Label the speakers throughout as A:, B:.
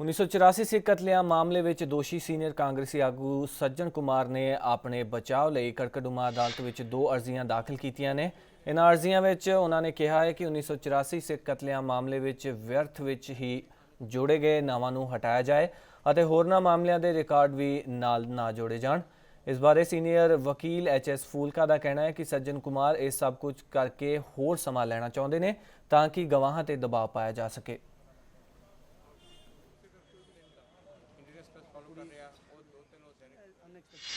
A: 1984 ਸਿੱਖ ਕਤਲੇਆਮ ਮਾਮਲੇ ਵਿੱਚ ਦੋਸ਼ੀ ਸੀਨੀਅਰ ਕਾਂਗਰਸੀ ਆਗੂ ਸੱਜਣ ਕੁਮਾਰ ਨੇ ਆਪਣੇ ਬਚਾਅ ਲਈ ਕੜਕੜਡੂਮਾ ਅਦਾਲਤ ਵਿੱਚ ਦੋ ਅਰਜ਼ੀਆਂ ਦਾਖਲ ਕੀਤੀਆਂ ਨੇ। ਇਨ੍ਹਾਂ ਅਰਜ਼ੀਆਂ ਵਿੱਚ ਉਹਨਾਂ ਨੇ ਕਿਹਾ ਹੈ ਕਿ 1984 ਸਿੱਖ ਕਤਲੇਆਮ ਮਾਮਲੇ ਵਿੱਚ ਵਿਅਰਥ ਵਿੱਚ ਹੀ ਜੋੜੇ ਗਏ ਨਾਵਾਂ ਨੂੰ ਹਟਾਇਆ ਜਾਏ ਅਤੇ ਹੋਰਨਾਂ ਮਾਮਲਿਆਂ ਦੇ ਰਿਕਾਰਡ ਵੀ ਨਾਲ ਨਾ ਜੋੜੇ ਜਾਣ। ਇਸ ਬਾਰੇ ਸੀਨੀਅਰ ਵਕੀਲ ਐਚ ਐਸ ਫੂਲਕਾ ਦਾ ਕਹਿਣਾ ਹੈ ਕਿ ਸੱਜਣ ਕੁਮਾਰ ਇਹ ਸਭ ਕੁਝ ਕਰਕੇ ਹੋਰ ਸਮਾਂ ਲੈਣਾ ਚਾਹੁੰਦੇ ਨੇ ਤਾਂ ਕਿ ਗਵਾਹਾਂ ਤੇ ਦਬਾਅ ਪਾਇਆ ਜਾ ਸਕੇ।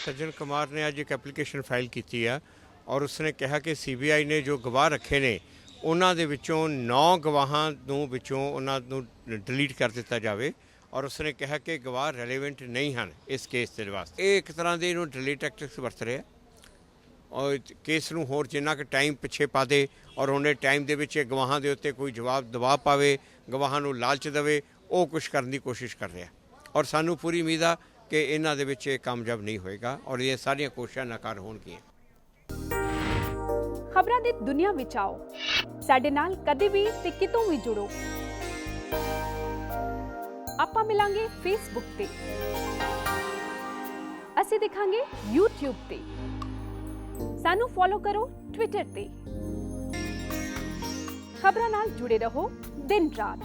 B: ਸੱਜਣ ਕੁਮਾਰ ਨੇ ਅੱਜ ਇੱਕ ਐਪਲੀਕੇਸ਼ਨ ਫਾਈਲ ਕੀਤੀ ਆ ਔਰ ਉਸਨੇ ਕਿਹਾ ਕਿ ਸੀਬੀਆਈ ਨੇ ਜੋ ਗਵਾਹ ਰੱਖੇ ਨੇ, ਉਹਨਾਂ ਦੇ ਵਿੱਚੋਂ 9 ਗਵਾਹਾਂ ਨੂੰ ਵਿੱਚੋਂ ਉਹਨਾਂ ਨੂੰ ਡਿਲੀਟ ਕਰ ਦਿੱਤਾ ਜਾਵੇ ਔਰ ਉਸਨੇ ਕਿਹਾ ਕਿ ਗਵਾਹ ਰੈਲੇਵੈਂਟ ਨਹੀਂ ਹਨ ਇਸ ਕੇਸ ਦੇ ਵਾਸਤੇ। ਇਹ ਇੱਕ ਤਰ੍ਹਾਂ ਦੇ ਇਹਨੂੰ ਡਿਲੀਟ ਟੈਕਟਿਕਸ ਵਰਤ ਰਿਹਾ ਔਰ ਕੇਸ ਨੂੰ ਹੋਰ ਜਿੰਨਾ ਕੁ ਟਾਈਮ ਪਿੱਛੇ ਪਾ ਦੇ ਔਰ ਉਹਨੇ ਟਾਈਮ ਦੇ ਵਿੱਚ ਗਵਾਹਾਂ ਦੇ ਉੱਤੇ ਕੋਈ ਜਵਾਬ ਦਬਾਅ ਪਾਵੇ, ਗਵਾਹਾਂ ਨੂੰ ਲਾਲਚ ਦੇਵੇ, ਉਹ ਕੁਝ ਕਰਨ ਦੀ ਕੋਸ਼ਿਸ਼ ਕਰ ਰਿਹਾ। ਔਰ ਸਾਨੂੰ ਪੂਰੀ ਉਮੀਦ ਆ ਕਿ ਇਹਨਾਂ ਦੇ ਵਿੱਚ ਇਹ ਕਾਮਯਾਬ ਨਹੀਂ ਹੋਏਗਾ ਔਰ ਇਹ ਸਾਰੀਆਂ ਕੋਸ਼ਿਸ਼ਾਂ ਨਾਕਾਰ ਹੋਣਗੀਆਂ।
C: ਖਬਰਾਂ ਦੀ ਦੁਨੀਆ ਵਿੱਚ ਆਓ। ਸਾਡੇ ਨਾਲ ਕਦੇ ਵੀ ਤੇ ਕਿਤੋਂ ਵੀ ਜੁੜੋ। ਆਪਾਂ ਮਿਲਾਂਗੇ ਫੇਸਬੁੱਕ ਤੇ। ਅਸੀਂ ਦਿਖਾਂਗੇ YouTube ਤੇ। ਸਾਨੂੰ ਫੋਲੋ ਕਰੋ Twitter ਤੇ। ਖਬਰਾਂ ਨਾਲ ਜੁੜੇ ਰਹੋ ਦਿਨ ਰਾਤ।